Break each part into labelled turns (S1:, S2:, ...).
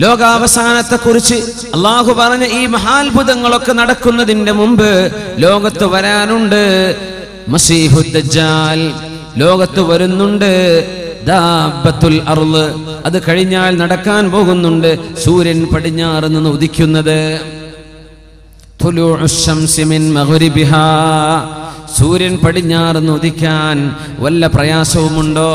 S1: ലോകാവസാനത്തെ കുറിച്ച് അള്ളാഹു പറഞ്ഞ ഈ മഹാത്ഭുതങ്ങളൊക്കെ നടക്കുന്നതിന്റെ മുമ്പ് ലോകത്ത് വരാനുണ്ട്. ലോകത്ത് വരുന്നുണ്ട്. അർൾ അത് കഴിഞ്ഞാൽ നടക്കാൻ പോകുന്നുണ്ട്. സൂര്യൻ പടിഞ്ഞാറ് നിന്ന് ഉദിക്കുന്നത്. സൂര്യൻ. സൂര്യൻ പടിഞ്ഞാറുന്ന് ഉദിക്കാൻ വല്ല പ്രയാസവുമുണ്ടോ?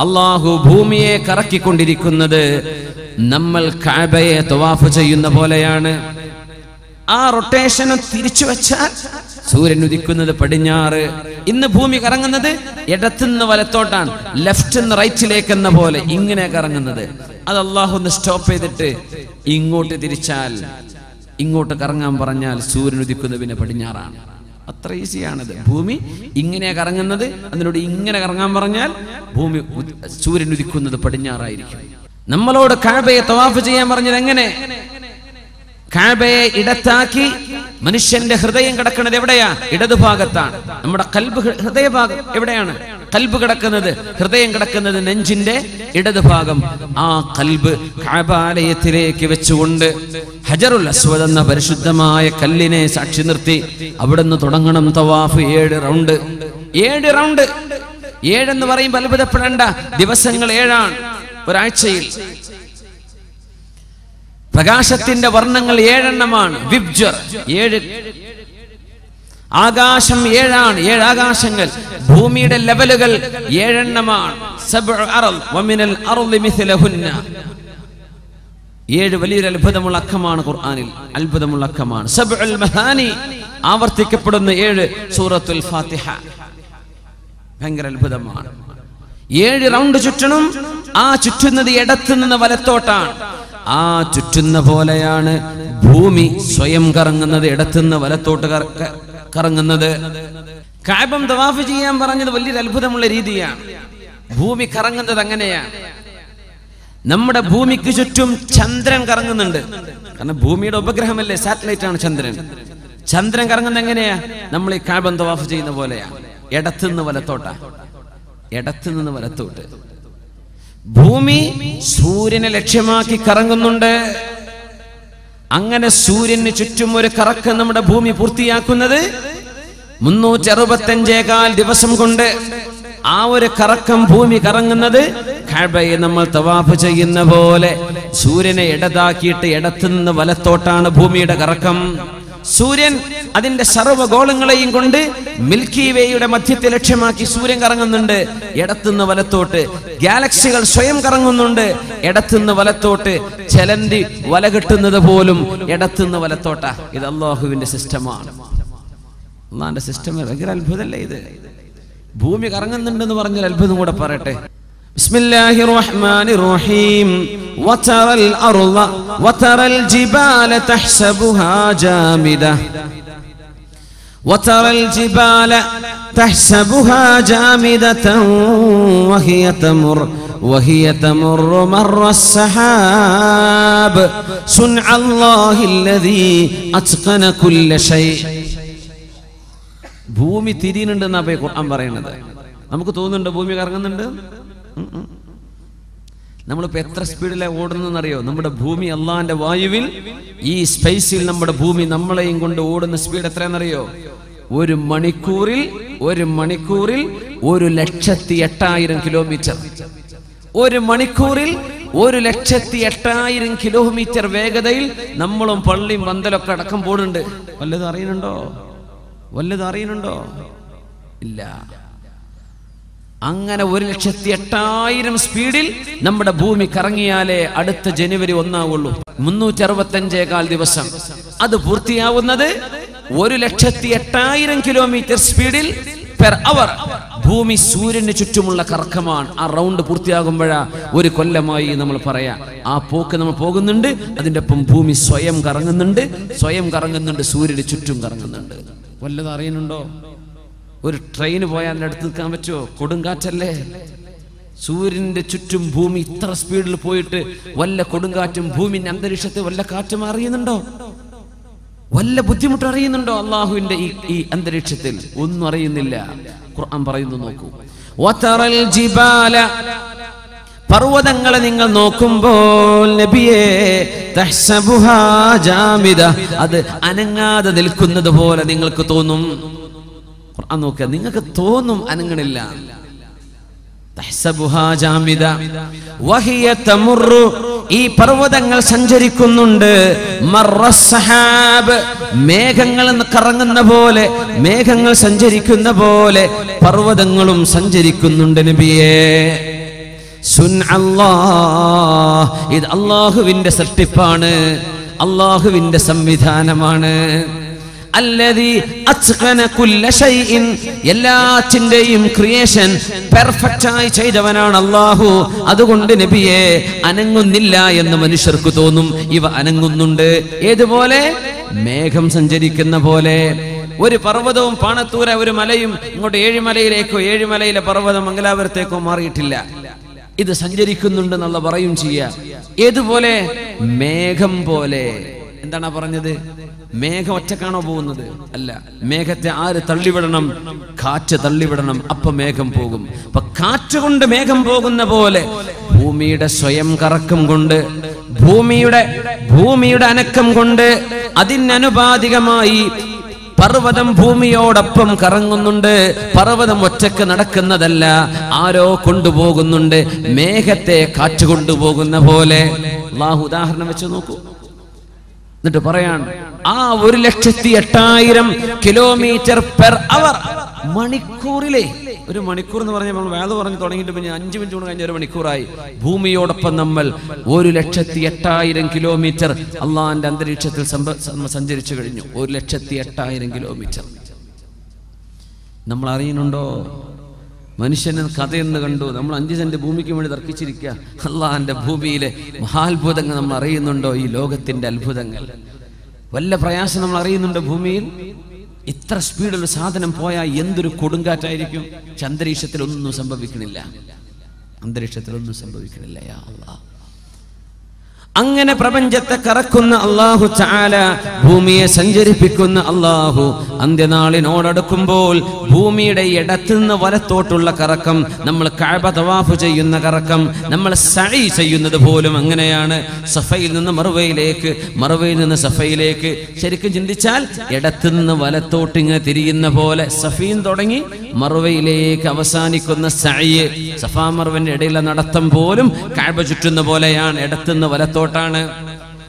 S1: അള്ളാഹു ഭൂമിയെ കറക്കിക്കൊണ്ടിരിക്കുന്നത് നമ്മൾ കാബയെ തവാഫ് ചെയ്യുന്ന പോലെയാണ്. ആ റൊട്ടേഷനെ തിരിച്ചു വെച്ചാൽ സൂര്യൻ ഉദിക്കുന്നത് പടിഞ്ഞാറ്. ഇന്ന് ഭൂമി കറങ്ങുന്നത് ഇടത്തുനിന്ന് വലത്തോട്ടാണ്. ലെഫ്റ്റ് നിന്ന് റൈറ്റിലേക്ക് എന്ന പോലെ ഇങ്ങനെ കറങ്ങുന്നത് അത് അള്ളാഹു ഒന്ന് സ്റ്റോപ്പ് ചെയ്തിട്ട് ഇങ്ങോട്ട് തിരിച്ചാൽ ഇങ്ങോട്ട് കറങ്ങാൻ പറഞ്ഞാൽ സൂര്യൻ ഉദിക്കുന്നത് പിന്നെ പടിഞ്ഞാറാണ്. അത്ര ഈസിയാണത്. ഭൂമി ഇങ്ങനെ കറങ്ങുന്നത് അതിനോട് ഇങ്ങനെ കറങ്ങാൻ പറഞ്ഞാൽ ഭൂമി സൂര്യൻ ഉദിക്കുന്നത് പടിഞ്ഞാറായിരിക്കും. നമ്മളോട് കാബയെ തവാഫ് ചെയ്യാൻ പറഞ്ഞത് എങ്ങനെ? കാബയെ ഇടത്താക്കി മനുഷ്യന്റെ ഹൃദയം കിടക്കുന്നത് എവിടെയാ? ഇടതുഭാഗത്താണ്. നമ്മുടെ കൽബ് ഹൃദയഭാഗം എവിടെയാണ്? കൽബ് കിടക്കുന്നത് ഹൃദയം കിടക്കുന്നത് നെഞ്ചിന്റെ ഇടതുഭാഗം. ആ കൽബ് കാബാലയത്തിലേക്ക് വെച്ചുകൊണ്ട് ഹജറുൽ അസ്വദ് എന്ന പരിശുദ്ധമായ കല്ലിനെ സാക്ഷി നിർത്തി അവിടുന്ന് തുടങ്ങണം തവാഫ് ഏഴ് റൗണ്ട്. ഏഴ് റൗണ്ട്. ഏഴെന്ന് പറയുമ്പോൾ അത്ഭുതപ്പെടേണ്ട ദിവസങ്ങൾ ഏഴാണ്. ഒരാഴ്ചയിൽ. പ്രകാശത്തിന്റെ വർണങ്ങൾ ഏഴെണ്ണമാണ്. വിബ്ജർ ഏഴ് ആകാശം ഏഴാണ്. ഏഴ് ആകാശങ്ങൾ. ഭൂമിയുടെ ലെവലുകൾ ഏഴെണ്ണമാണ്. ഏഴ് വലിയൊരു അത്ഭുതമുള്ള അക്കമാണ് ഖുർആാനിൽ. അത്ഭുതമുള്ള അക്കമാണ്. ആവർത്തിക്കപ്പെടുന്ന ഏഴ് സൂറത്തുൽ ഫാത്തിഹ. ഭയങ്കര അത്ഭുതമാണ്. ഏഴ് റൗണ്ട് ചുറ്റണം. ആ ചുറ്റുന്നത് ഇടത്തു നിന്ന് വലത്തോട്ടാണ്. ആ ചുറ്റുന്ന പോലെയാണ് ഭൂമി സ്വയം കറങ്ങുന്നത് ഇടത്തുനിന്ന് വലത്തോട്ട് കറങ്ങുന്നത്. കാബം ദവാഫ് ചെയ്യാൻ പറഞ്ഞത് വലിയൊരു അത്ഭുതമുള്ള രീതിയാണ്. ഭൂമി കറങ്ങുന്നത് അങ്ങനെയാണ്. നമ്മുടെ ഭൂമിക്ക് ചുറ്റും ചന്ദ്രൻ കറങ്ങുന്നുണ്ട്. കാരണം ഭൂമിയുടെ ഉപഗ്രഹമല്ലേ സാറ്റലൈറ്റ് ആണ് ചന്ദ്രൻ. ചന്ദ്രൻ കറങ്ങുന്നത് എങ്ങനെയാ? നമ്മൾ ഈ കാബം തവാഫ് ചെയ്യുന്ന പോലെയാ. ഇടത്തുനിന്ന് വലത്തോട്ടാ. ഇടത്തുനിന്ന് വലത്തോട്ട്. ഭൂമി സൂര്യനെ ലക്ഷ്യമാക്കി കറങ്ങുന്നുണ്ട്. അങ്ങനെ സൂര്യന് ചുറ്റും ഒരു കറക്കം നമ്മുടെ ഭൂമി പൂർത്തിയാക്കുന്നത് മുന്നൂറ്റി അറുപത്തഞ്ചേകാൽ ദിവസം കൊണ്ട്. ആ ഒരു കറക്കം ഭൂമി കറങ്ങുന്നത് കഴബയെ നമ്മൾ തവാഫ് ചെയ്യുന്ന പോലെ സൂര്യനെ ഇടതാക്കിയിട്ട് ഇടത്തുനിന്ന് വലത്തോട്ടാണ് ഭൂമിയുടെ കറക്കം. സൂര്യൻ അതിന്റെ സർവഗോളങ്ങളെയും കൊണ്ട് മിൽക്കി വേയുടെ മധ്യത്തെ ലക്ഷ്യമാക്കി സൂര്യൻ കറങ്ങുന്നുണ്ട്. ഇടത്തുനിന്ന് വലത്തോട്ട് ഗാലക്സികൾ സ്വയം കറങ്ങുന്നുണ്ട്. ഇടത്തുനിന്ന് വലത്തോട്ട് ചലന്തി വല കെട്ടുന്നത് പോലും ഇടത്തുനിന്ന് വലത്തോട്ടാ. ഇത് അള്ളാഹുവിന്റെ സിസ്റ്റമാണ്. അള്ളാഹിന്റെ സിസ്റ്റം ഭയങ്കര അത്ഭുതമല്ലേ ഇത്? ഭൂമി കറങ്ങുന്നുണ്ടെന്ന് പറഞ്ഞൊരു അത്ഭുതം കൂടെ പറയട്ടെ. ബിസ്മില്ലാഹിർ റഹ്മാനിർ റഹീം. وترى الأرض وترى الجبال تحسبها جامدة وترى الجبال تحسبها جامدة وهي تمر وهي تمر مر السحاب صنع الله الذي أتقن كل شيء ഭൂമി തിരിയുന്നുണ്ടെന്നാ പോയി ഖുർആൻ പറയുന്നത് നമുക്ക് തോന്നുന്നുണ്ട് ഭൂമി കറങ്ങുന്നുണ്ട് ഉം ഉം. നമ്മളിപ്പോ എത്ര സ്പീഡിലാണ് ഓടുന്നതെന്നറിയോ? നമ്മുടെ ഭൂമി അള്ളാന്റെ വായുവിൽ ഈ സ്പേസിൽ നമ്മുടെ ഭൂമി നമ്മളെയും കൊണ്ട് ഓടുന്ന സ്പീഡ് എത്രയാണെന്നറിയോ? ഒരു മണിക്കൂറിൽ ഒരു മണിക്കൂറിൽ ഒരു ലക്ഷത്തി എട്ടായിരം കിലോമീറ്റർ. ഒരു മണിക്കൂറിൽ ഒരു ലക്ഷത്തി എട്ടായിരം കിലോമീറ്റർ വേഗതയിൽ നമ്മളും പള്ളിയും പന്തലൊക്കെ അടക്കം പോകുന്നുണ്ട്. വല്ലതും അറിയുന്നുണ്ടോ? വല്ലതും അറിയുന്നുണ്ടോ? ഇല്ല. അങ്ങനെ ഒരു ലക്ഷത്തി എട്ടായിരം സ്പീഡിൽ നമ്മുടെ ഭൂമി കറങ്ങിയാലേ അടുത്ത ജനുവരി ഒന്നാവുള്ളൂ. മുന്നൂറ്റി അറുപത്തഞ്ചേകാൽ ദിവസം. അത് പൂർത്തിയാവുന്നത് ഒരു ലക്ഷത്തി എട്ടായിരം കിലോമീറ്റർ സ്പീഡിൽ പെർ അവർ. ഭൂമി സൂര്യന് ചുറ്റുമുള്ള കറക്കമാണ്. ആ റൗണ്ട് പൂർത്തിയാകുമ്പോഴാ ഒരു കൊല്ലമായി നമ്മൾ പറയാം ആ പോക്ക് നമ്മൾ പോകുന്നുണ്ട് അതിന്റെ ഒപ്പം ഭൂമി സ്വയം കറങ്ങുന്നുണ്ട് സ്വയം കറങ്ങുന്നുണ്ട് സൂര്യന് ചുറ്റും കറങ്ങുന്നുണ്ട്. വല്ലത് അറിയുന്നുണ്ടോ? ഒരു ട്രെയിൻ പോയാൽ അടുത്ത് നിൽക്കാൻ പറ്റുമോ? കൊടുങ്കാറ്റല്ലേ? സൂര്യന്റെ ചുറ്റും ഭൂമി ഇത്ര സ്പീഡിൽ പോയിട്ട് വല്ല കൊടുങ്കാറ്റും ഭൂമിന്റെ അന്തരീക്ഷത്തെ വല്ല കാറ്റും അറിയുന്നുണ്ടോ? വല്ല ബുദ്ധിമുട്ട് അറിയുന്നുണ്ടോ അള്ളാഹുവിന്റെ ഈ ഈ അന്തരീക്ഷത്തിൽ? ഒന്നും അറിയുന്നില്ല. ഖുർആൻ പറയുന്നു നോക്കൂ. പർവതങ്ങളെ നിങ്ങൾ നോക്കുമ്പോൾ നബിയെ അത് അനങ്ങാതെ നിൽക്കുന്നത് പോലെ നിങ്ങൾക്ക് തോന്നും. ഖുർആൻ നോക്കുക നിങ്ങൾക്ക് തോന്നും അനങ്ങണില്ല. ഈ പർവതങ്ങൾ സഞ്ചരിക്കുന്നുണ്ട്. മേഘങ്ങൾ കറങ്ങുന്ന പോലെ മേഘങ്ങൾ സഞ്ചരിക്കുന്ന പോലെ പർവതങ്ങളും സഞ്ചരിക്കുന്നുണ്ട് നബിയേ. സുൻ അല്ലാഹ്. ഇത് അള്ളാഹുവിന്റെ സൃഷ്ടിപ്പാണ്. അള്ളാഹുവിന്റെ സംവിധാനമാണ്. എല്ലാറ്റിന്റെയും ക്രിയേഷൻ പെർഫെക്റ്റ് ആയി ചെയ്തവനാണ് അള്ളാഹു അതുകൊണ്ട് നബിയെ അനങ്ങുന്നില്ല എന്ന് മനുഷ്യർക്ക് തോന്നും. ഇവ അനങ്ങുന്നുണ്ട്. ഏതുപോലെ? മേഘം സഞ്ചരിക്കുന്ന പോലെ. ഒരു പർവതവും പാണത്തൂര ഒരു മലയും ഇങ്ങോട്ട് ഏഴിമലയിലേക്കോ ഏഴിമലയിലെ പർവതം മംഗലാപുരത്തേക്കോ മാറിയിട്ടില്ല. ഇത് സഞ്ചരിക്കുന്നുണ്ട് എന്നുള്ള പറയും ചെയ്യുക ഏതുപോലെ? മേഘം പോലെ. എന്താണ് പറഞ്ഞത്? മേഘം ഒറ്റക്കാണോ പോകുന്നത്? അല്ല. മേഘത്തെ ആര് തള്ളിവിടണം? കാറ്റ് തള്ളിവിടണം. അപ്പൊ മേഘം പോകും. അപ്പൊ കാറ്റ് കൊണ്ട് മേഘം പോകുന്ന പോലെ ഭൂമിയുടെ സ്വയം കറക്കം കൊണ്ട് ഭൂമിയുടെ ഭൂമിയുടെ അനക്കം കൊണ്ട് അതിനനുപാതികമായി പർവതം ഭൂമിയോടൊപ്പം കറങ്ങുന്നുണ്ട്. പർവതം ഒറ്റയ്ക്ക് നടക്കുന്നതല്ല. ആരോ കൊണ്ടുപോകുന്നുണ്ട്. മേഘത്തെ കാറ്റ് കൊണ്ടുപോകുന്ന പോലെ. അള്ളാഹു ഉദാഹരണം വെച്ച് നോക്കൂ. എന്നിട്ട് പറയാൻ ആ ഒരു ലക്ഷത്തി എട്ടായിരം കിലോമീറ്റർ പെർ അവർ മണിക്കൂറിലെ. ഒരു മണിക്കൂർ എന്ന് പറഞ്ഞ നമ്മൾ വേദ പറഞ്ഞു തുടങ്ങിയിട്ട് പിന്നെ അഞ്ച് മിനിറ്റ് കൊണ്ട് കഴിഞ്ഞ ഒരു മണിക്കൂറായി. ഭൂമിയോടൊപ്പം നമ്മൾ ഒരു ലക്ഷത്തി എട്ടായിരം കിലോമീറ്റർ അള്ളാഹിന്റെ അന്തരീക്ഷത്തിൽ സഞ്ചരിച്ചു കഴിഞ്ഞു. ഒരു ലക്ഷത്തി എട്ടായിരം കിലോമീറ്റർ നമ്മൾ അറിയുന്നുണ്ടോ? മനുഷ്യന് കഥയെന്ന് കണ്ടു. നമ്മൾ അഞ്ച് സെന്റ് ഭൂമിക്ക് വേണ്ടി തർക്കിച്ചിരിക്കുക. അള്ളാഹാന്റെ ഭൂമിയിലെ മഹാത്ഭുതങ്ങൾ നമ്മൾ അറിയുന്നുണ്ടോ? ഈ ലോകത്തിന്റെ അത്ഭുതങ്ങൾ. വല്ല പ്രയാസം നമ്മൾ അറിയുന്നുണ്ടോ ഭൂമിയിൽ? ഇത്ര സ്പീഡിൽ സാധനം പോയാൽ എന്തൊരു കൊടുങ്കാറ്റായിരിക്കും? അന്തരീക്ഷത്തിൽ ഒന്നും സംഭവിക്കണില്ല. അന്തരീക്ഷത്തിൽ ഒന്നും സംഭവിക്കണില്ല യാ അള്ളാഹ് അങ്ങനെ പ്രപഞ്ചത്തെ കറക്കുന്ന അള്ളാഹു ചാല ഭൂമിയെ സഞ്ചരിപ്പിക്കുന്ന അള്ളാഹു അന്ത്യനാളിനോടടുക്കുമ്പോൾ ഭൂമിയുടെ ഇടത്തുനിന്ന് വലത്തോട്ടുള്ള കറക്കം നമ്മൾ തവാഫ് ചെയ്യുന്ന കറക്കം നമ്മൾ സഴി ചെയ്യുന്നത് പോലും അങ്ങനെയാണ്. സഫയിൽ നിന്ന് മറുവയിലേക്ക് മറുവയിൽ നിന്ന് സഫയിലേക്ക്. ശരിക്കും ചിന്തിച്ചാൽ ഇടത്തുനിന്ന് വലത്തോട്ട് ഇങ്ങനെ തിരിയുന്ന പോലെ സഫീൻ തുടങ്ങി മറുവയിലേക്ക് അവസാനിക്കുന്ന സഴി സഫാ മറുവിന്റെ ഇടയിലെ നടത്തം പോലും കഅബ ചുറ്റുന്ന പോലെയാണ് ഇടത്തുനിന്ന് വലത്തോട്ടാണ്.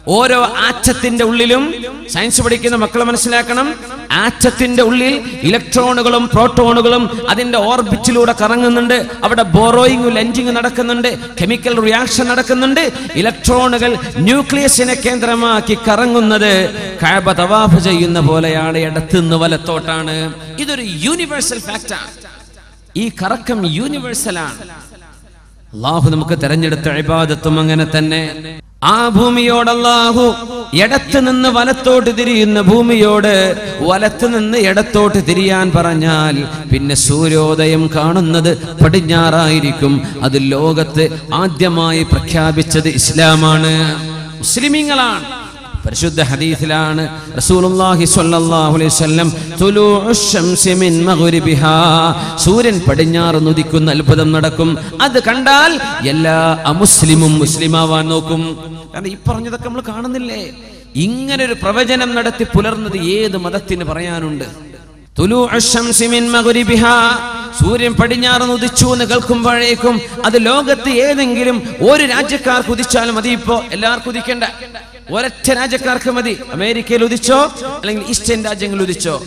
S1: ഓരോ ആറ്റത്തിന്റെ ഉള്ളിലും സയൻസ് പഠിക്കുന്ന മക്കളെ മനസ്സിലാക്കണം. ആറ്റത്തിന്റെ ഉള്ളിൽ ഇലക്ട്രോണുകളും പ്രോട്ടോണുകളും അതിന്റെ ഓർബിറ്റിലൂടെ കറങ്ങുന്നുണ്ട്. അവിടെ ബോറോയിങ് ലെഞ്ചിങ് നടക്കുന്നുണ്ട്. കെമിക്കൽ റിയാക്ഷൻ നടക്കുന്നുണ്ട്. ഇലക്ട്രോണുകൾ ന്യൂക്ലിയസിനെ കേന്ദ്രമാക്കി കറങ്ങുന്നത് കഅബ തവാഫ് ചെയ്യുന്ന പോലെയാണ് ഇടത്തുനിന്ന് വലത്തോട്ടാണ്. ഇതൊരു യൂണിവേഴ്സൽ ഫാക്റ്റാണ് ഈ കറക്കം യൂണിവേഴ്സലാണ് അള്ളാഹു നമുക്ക് തെരഞ്ഞെടുത്ത ഇബാദത്തും അങ്ങനെ തന്നെ. ആ ഭൂമിയോട് അള്ളാഹു ഇടത്ത് നിന്ന് വലത്തോട്ട് തിരിയുന്ന ഭൂമിയോട് വലത്ത് നിന്ന് ഇടത്തോട്ട് തിരിയാൻ പറഞ്ഞാൽ പിന്നെ സൂര്യോദയം കാണുന്നത് പടിഞ്ഞാറായിരിക്കും. അത് ലോകത്ത് ആദ്യമായി പ്രഖ്യാപിച്ചത് ഇസ്ലാമാണ്. മുസ്ലിമീങ്ങളാണ്. പരിശുദ്ധ ഹദീസിലാണ് റസൂലുള്ളാഹി സ്വല്ലല്ലാഹു അലൈഹി വസല്ലം തുലൂഉ ശംസി മിൻ മഗ്രിബിഹാ സൂര്യൻ പടിഞ്ഞാറ് ഉദിക്കുന്ന അത്ഭുതം നടക്കും. അത് കണ്ടാൽ എല്ലാ അമുസ്ലിമും മുസ്ലിമാവാൻ നോക്കും. കാരണം ഈ പറഞ്ഞതൊക്കെ നമ്മൾ കാണുന്നില്ലേ? ഇങ്ങനെ ഒരു പ്രവചനം നടത്തി പുലർന്നത് ഏത് മതത്തിന് പറയാനുണ്ട്? സൂര്യൻ പടിഞ്ഞാറ് ഉദിച്ചു എന്ന് കേൾക്കുമ്പോഴേക്കും അത് ലോകത്ത് ഏതെങ്കിലും ഒരു രാജ്യക്കാർക്ക് ഉദിച്ചാലും മതി ഇപ്പോ. എല്ലാവർക്കും ഉദിക്കണ്ട. ഒരൊറ്റ രാജ്യക്കാർക്ക് മതി. അമേരിക്കയിൽ ഉദിച്ചോ അല്ലെങ്കിൽ ഈസ്റ്റേൺ രാജ്യങ്ങളിൽ ഉദിച്ചോ.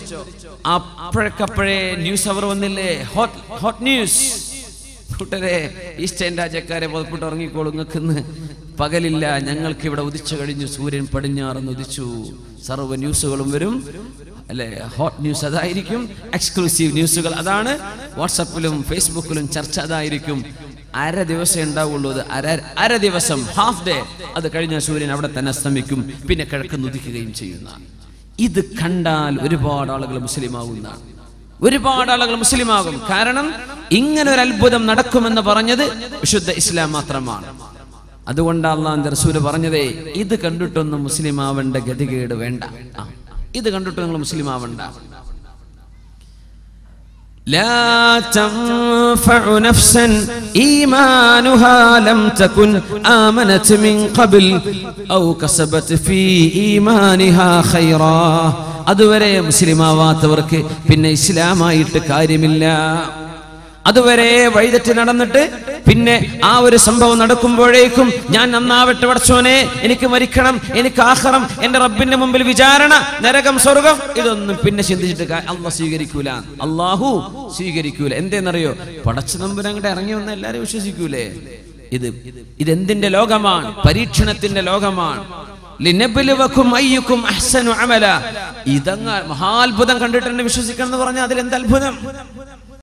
S1: അപ്പോഴക്കപ്പോഴേ ന്യൂസ് അവർ വന്നില്ലേ? Hot news. കൂട്ടരെ ഈസ്റ്റേൺ രാജ്യക്കാരെ പുറപ്പെട്ട് ഇറങ്ങിക്കോളൂ നിങ്ങൾക്കിന്ന്. പകലില്ല ഞങ്ങൾക്ക് ഇവിടെ ഉദിച്ചു കഴിഞ്ഞു. സൂര്യൻ പടിഞ്ഞാറന്ന് ഉദിച്ചു. സർവ ന്യൂസുകളും വരും. അല്ലെ? ഹോട്ട് ന്യൂസ് അതായിരിക്കും. എക്സ്ക്ലൂസീവ് ന്യൂസുകൾ അതാണ്. വാട്സപ്പിലും ഫേസ്ബുക്കിലും ചർച്ച അതായിരിക്കും. അര ദിവസം ഉണ്ടാവുള്ളൂ. അര അര ദിവസം ഹാഫ് ഡേ അത് കഴിഞ്ഞ സൂര്യൻ അവിടെ തന്നെ അസ്തമിക്കും. പിന്നെ കിഴക്ക് നുദിക്കുകയും ചെയ്യുന്ന. ഇത് കണ്ടാൽ ഒരുപാട് ആളുകൾ മുസ്ലിമാകുന്ന ഒരുപാട് ആളുകൾ മുസ്ലിമാകും. കാരണം ഇങ്ങനെ ഒരു അത്ഭുതം നടക്കുമെന്ന് പറഞ്ഞത് വിശുദ്ധ ഇസ്ലാം മാത്രമാണ്. അതുകൊണ്ടാണ് റസൂൽ പറഞ്ഞതേ ഇത് കണ്ടിട്ടൊന്നും മുസ്ലിം ആവേണ്ട ഗതികേട് വേണ്ട. ഇത് കണ്ടിട്ട് നിങ്ങൾ മുസ്ലിം ആവണ്ട لا تنفع نفسا إيمانها لم تكن آمنت من قبل أو كسبت في إيمانها خيرا അതുവരെ മുസ്ലിമാവാത്തവർക്ക് പിന്നെ ഇസ്ലാമായിട്ട് കാര്യമില്ല അതുവരെ വഴിതെറ്റി നടന്നിട്ട് പിന്നെ ആ ഒരു സംഭവം നടക്കുമ്പോഴേക്കും ഞാൻ നന്നാവട്ടെ പടച്ചോനെ എനിക്ക് മരിക്കണം എനിക്ക് ആഹ്റം എന്റെ റബ്ബിന്റെ മുമ്പിൽ വിചാരണ നരകം സ്വർഗം ഇതൊന്നും പിന്നെ ചിന്തിച്ചിട്ട് അല്ല സ്വീകരിക്കൂല. അള്ളാഹു സ്വീകരിക്കൂല. എന്തേന്നറിയോ? പടച്ച നമ്പുരങ്ങടെ ഇറങ്ങി വന്ന എല്ലാരും വിശ്വസിക്കൂലേ? ഇത് ഇതെന്തിന്റെ ലോകമാണ്? പരീക്ഷണത്തിന്റെ ലോകമാണ്. ഇതങ്ങ മഹാത്ഭുതം കണ്ടിട്ടുണ്ട് വിശ്വസിക്കണം എന്ന് പറഞ്ഞാൽ അതിൽ എന്ത് അത്ഭുതം?